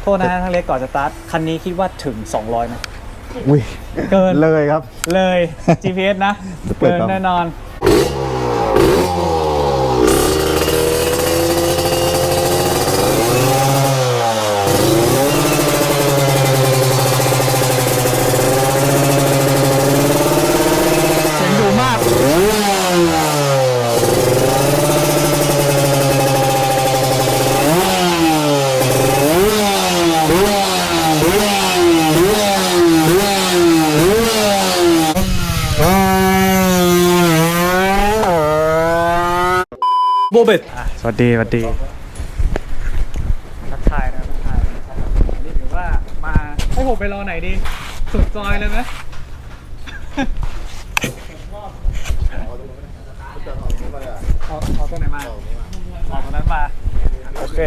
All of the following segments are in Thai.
โทษนะฮะทางเล็กก่อนสตาร์ทคันนี้คิดว่าถึง 200ไหมอุ้ยเกินเลยครับ เลย GPS นะเปิดเกินครับแน่นอน โบเบตสวัสดีสวัสดีทักทายนะทักทายอันนี้ถือว่ามาให้ผมไปรอไหนดีสุดซอยเลยไหมเอาเอาตัวไหนมาเอาตัวนั้นมาโอเค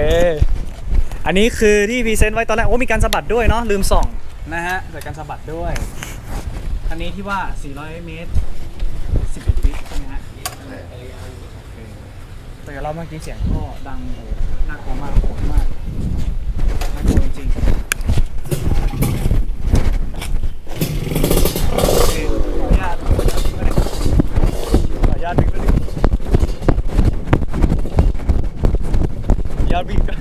อันนี้คือที่พรีเซนต์ไว้ตอนแรกโอ้มีการสะบัดด้วยเนาะลืมส่องนะฮะแต่การสะบัดด้วย อันนี้ที่ว่า 400 เมตร11วิใช่ไหมฮะแต่ เมื่อกี้เสียงก็ดังโหน่ากลัวมากโหดมากน่ากลัวจริงๆโอเคขออนุญาตขออนุญาตดึงยาบินกัน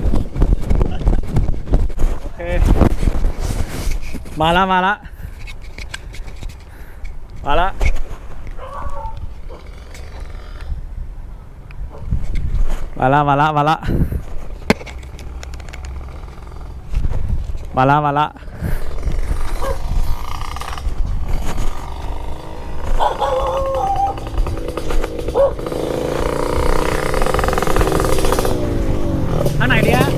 โอเค มาละมาละมาละ มาละมาละมาละมาละมาละทางไหนดีฮะ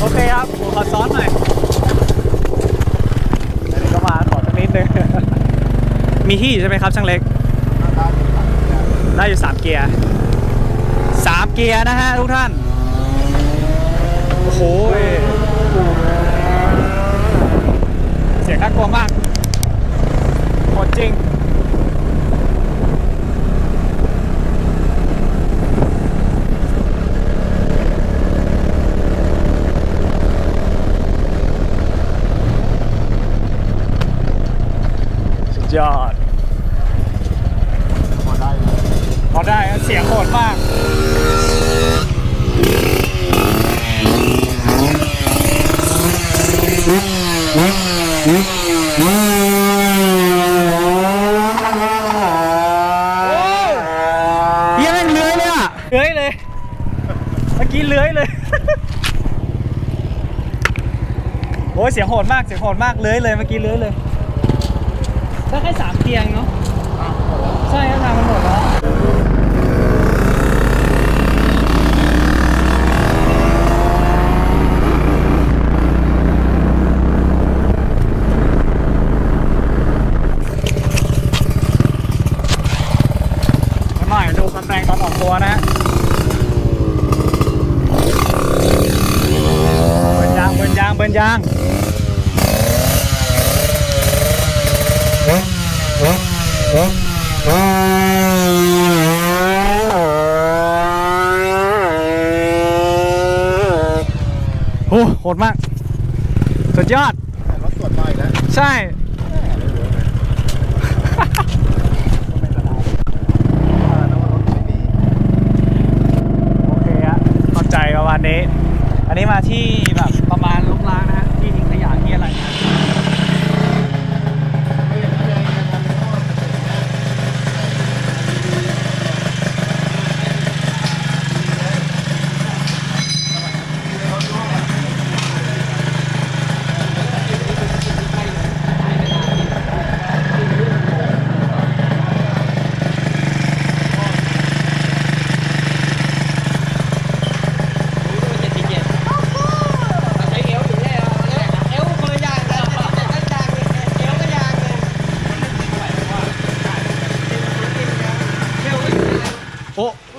โอเคครับผมขอซ้อนหน่อยเดี๋ยวนี้ก็มาขอสักนิดนึง มีที่อยู่ใช่ไหมครับช่างเล็ก ได้อยู่3เกียร์ 3เกียร์นะฮะทุกท่าน โอ้โห เสียงน่ากลัวมากโหดจริง สุดยอด พอได้ พอได้ เสียงโหดมาก เหี้ยังเลื้อยเลยอะเลื้อยเลย เมื่อกี้เลื้อยเลย โอ้ยเสียงโหดมาก เสียงโหดมาก เลื้อยเลย เมื่อกี้เลื้อยเลย ได้แค่สามเกียงเนาะ ใช่ครับทางมันหมดแล้วหน่อยดูคันแรง ตอนออกตัวนะฮะเบิร์นยางเบิร์นยางเบิร์นยางโอ้โหดมาก สุดยอด รถตรวจมาอีกแล้ว ใช่ โอเคฮะเข้าใจประมาณ นี้ อันนี้มาที่แบบประมาณลุกล้างนะฮะที่ทิ้งขยะที่อะไรนะ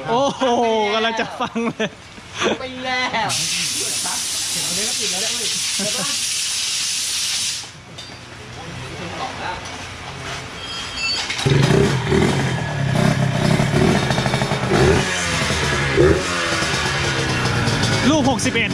โอ้โหกำลังจะฟังเลยไปแล้วลูกหกสิบเอ็ด